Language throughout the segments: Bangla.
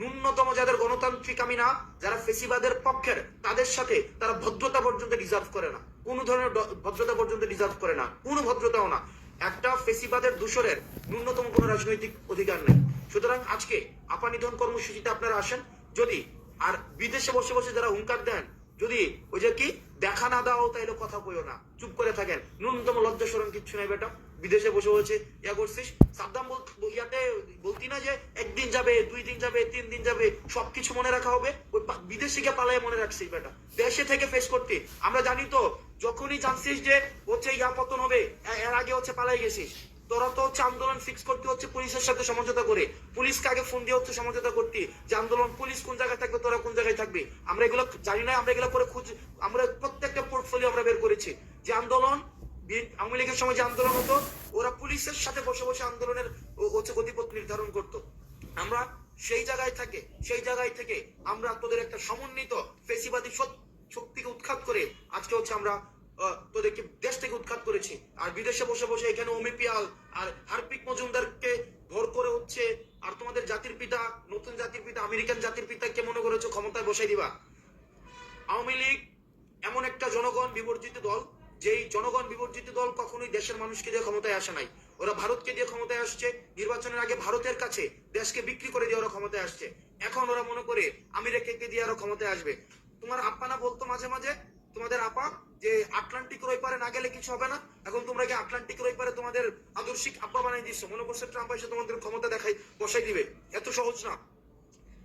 ন্যূনতম যাদের গণতান্ত্রিক আমি না, যারা ফেসিবাদের পক্ষের, তাদের সাথে তারা ভদ্রতা পর্যন্ত ডিজার্ভ করে না। কোনো ধরনের ভদ্রতা পর্যন্ত ডিজার্ভ করে না। কোনো ভদ্রতাও না। একটা ফেসিবাদের দূষরের ন্যূনতম কোনো রাজনৈতিক অধিকার নেই। সুতরাং আজকে আপা নিধন কর্মসূচিতে আপনারা আসেন। যদি আর বিদেশে বসে বসে যারা হুঙ্কার দেন, যদি ওই যে কি, দেখা না দাও তাইলে কথা কইও না। চুপ করে থাকেন। ন্যূনতম লজ্জা সরম কিচ্ছু নাই বেটা। বিদেশে বসে বসে ইয়া করছিস? সাদ্দাম ইয়াতে বলতি না যে একদিন যাবে, দুই দিন যাবে, তিন দিন যাবে, সবকিছু মনে রাখা হবে। ওই বিদেশে গিয়ে পালায় মনে রাখছিস বেটা। দেশে থেকে ফেস করতে। আমরা জানি তো, যখনই জানছিস যে হচ্ছে ইয়া পতন হবে এর আগে হচ্ছে পালাই গেছিস। তোরা তো হচ্ছে আন্দোলন ফিক্স করতে হচ্ছে পুলিশের সাথে সমঝোতা করে। পুলিশকে আগে ফোন দিয়ে হচ্ছে সমঝোতা করতে যে আন্দোলন, পুলিশ কোন জায়গায় থাকবে, তোরা কোন জায়গায় থাকবে? আমরা এগুলো জানি না, আমরা এগুলো করে খুঁজ আমরা প্রত্যেকটা পোর্টফোলিও আমরা বের করেছি। যে আন্দোলন আওয়ামী লীগের সময় যে আন্দোলন হতো, ওরা পুলিশের সাথে বসে বসে আন্দোলনের হচ্ছে গতিপথ নির্ধারণ করত। আমরা সেই জায়গায় থেকে, সেই জায়গায় থেকে আমরা তোদের একটা সমন্বিত ফেসিবাদী শক্তিকে উৎখাত করে আজকে হচ্ছে আমরা তোদেরকে দেশ থেকে উৎখাত করেছি। আর বিদেশে বসে বসে এখানে অমি পিয়াল আর হারপিক মজুমদারকে ভর করে হচ্ছে, আর তোমাদের জাতির পিতা, নতুন জাতির পিতা, আমেরিকান জাতির পিতাকে মনে করেছ ক্ষমতায় বসাই দিবা। আওয়ামী লীগ এমন একটা জনগণ, বিবর্জিত দল যেই জনগণ বিবর্জিত দল কখনোই দেশের মানুষকে দিয়ে ক্ষমতায় আসে নাই। ওরা ভারতকে দিয়ে ক্ষমতায় আসছে। নির্বাচনের আগে ভারতের কাছে দেশকে বিক্রি করে দিয়ে ওরা ক্ষমতায় আসছে। এখন ওরা মনে করে আমেরিকাকে দিয়ে আরও ক্ষমতায় আসবে। তোমার আপা না বলতো মাঝে মাঝে? তোমাদের আপা? যে আটলান্টিক ওই পারে না গেলে কিছু হবে না? এখন তোমরা কি আটলান্টিক ওই পারে তোমাদের আদর্শিক আব্বা বানাই দিচ্ছ মনে করছে ট্রাম্প এসে তোমাদের ক্ষমতা দেখাই, বসাই দিবে। এত সহজ না।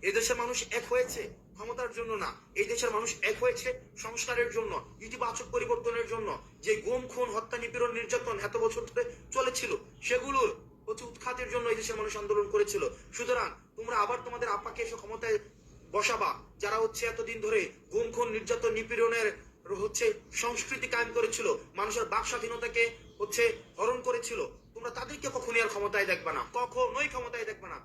এই দেশের মানুষ এক হয়েছে। ক্ষমতার জন্য না। এই দেশের মানুষ এক হয়েছে সংস্কারের জন্য, ইতিবাচক পরিবর্তনের জন্য। যে গুম, খুন, হত্যা, নিপীড়ন, নির্যাতন এত বছর ধরে চলেছিল সেগুলোর হচ্ছে উৎখাতের জন্য এই দেশের মানুষ আন্দোলন করেছিল। সুতরাং তোমরা আবার তোমাদের আপাকে এসে ক্ষমতায় বসাবা, যারা হচ্ছে এতদিন ধরে গুম, খুন, নির্যাতন, নিপীড়নের হচ্ছে সংস্কৃতি কায়েম করেছিল, মানুষের বাক স্বাধীনতাকে হচ্ছে হরণ করেছিল। তোমরা তাদেরকে কখনই আর ক্ষমতায় দেখবে না, কখনোই ক্ষমতায় দেখবে না।